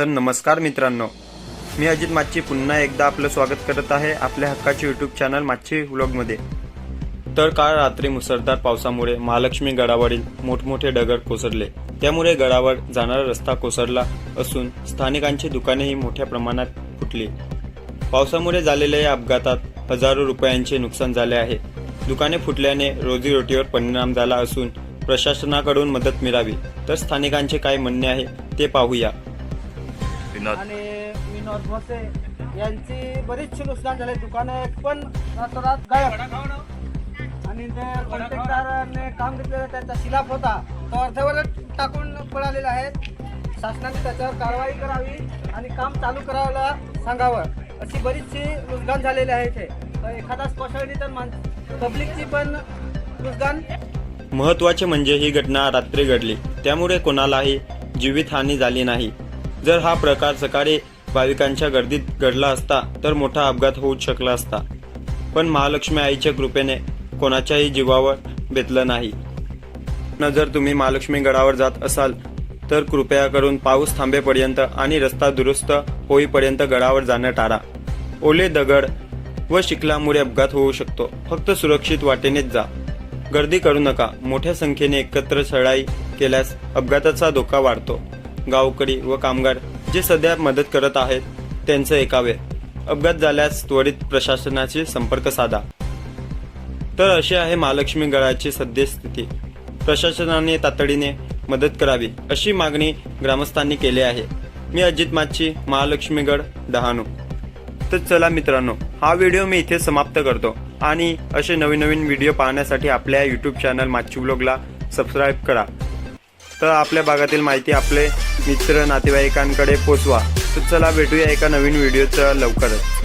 तर नमस्कार मित्रांनो. मी अजित माची पुन्हा एकदा आपलं स्वागत करत आहे आपल्या हक्काचे यूट्यूब चॅनल माची व्लॉगमध्ये तर काल रात्री मुसळधार पावसामुळे महालक्ष्मी गडावरील मोठमोठे डगर कोसळले. त्यामुळे गडावर जाणारा रस्ता कोसळला असून स्थानिकांची दुकानेही मोठ्या प्रमाणात फुटली. पावसामुळे झालेल्या या अपघातात हजारो रुपयांचे नुकसान झाले आहे. दुकाने फुटल्याने रोजीरोटीवर परिणाम झाला असून प्रशासनाकडून मदत मिळावी तर स्थानिकांचे काय म्हणणे आहे ते पाहूया. विनोद. आणि विनोद भोसे यांची बरीचशी नुकसान झाले. दुकाने पण रातोरात गायब. आणि ते कॉन्ट्रॅक्टरने काम घेतलेलं त्यांचा शिलाफ होता तो अर्धवट टाकून पळालेला आहे. शासनाने त्याच्यावर कारवाई करावी आणि काम चालू करायला सांगावं अशी बरीचशी नुकसान झालेली आहे इथे. तर एखादा कोसळली तर मान पब्लिकची पण नुकसान. महत्त्वाचे म्हणजे ही घटना रात्री घडली. त्यामुळे कोणालाही जीवितहानी झाली नाही. जर हा प्रकार सकाळी भाविकांच्या गर्दीत घडला असता तर मोठा अपघात होऊ शकला असता. पण महालक्ष्मी आईच्या कृपेने कोणाच्याही जीवावर बेतलं नाही. न जर तुम्ही महालक्ष्मी गडावर जात असाल तर कृपया करून पाऊस थांबेपर्यंत आणि रस्ता दुरुस्त होईपर्यंत गडावर जाणं टाळा. ओले दगड व शिकलामुळे अपघात होऊ शकतो. फक्त सुरक्षित वाटेनेच जा. गर्दी करू नका. मोठ्या संख्येने एकत्र चढाई केल्यास अपघाताचा धोका वाढतो. गावकरी व कामगार जे सध्या मदत करत आहेत त्यांचं ऐकावे अपघात झाल्यास त्वरित प्रशासनाशी संपर्क साधा. तर अशी आहे महालक्ष्मी गळाची सद्यस्थिती. प्रशासनाने तातडीने मदत करावी अशी मागणी ग्रामस्थांनी केली आहे. मी अजित माची महालक्ष्मीगड डहाणू. तर चला मित्रांनो हा व्हिडिओ मी इथे समाप्त करतो. आणि असे नवीन नवीन व्हिडिओ पाहण्यासाठी आपल्या यूट्यूब चॅनल माची ब्लॉगला सबस्क्राईब करा. तर आपल्या भागातील माहिती आपले मित्र नातेवाईकांकडे पोचवा. तर चला भेटूया एका नवीन व्हिडिओचं लवकरच.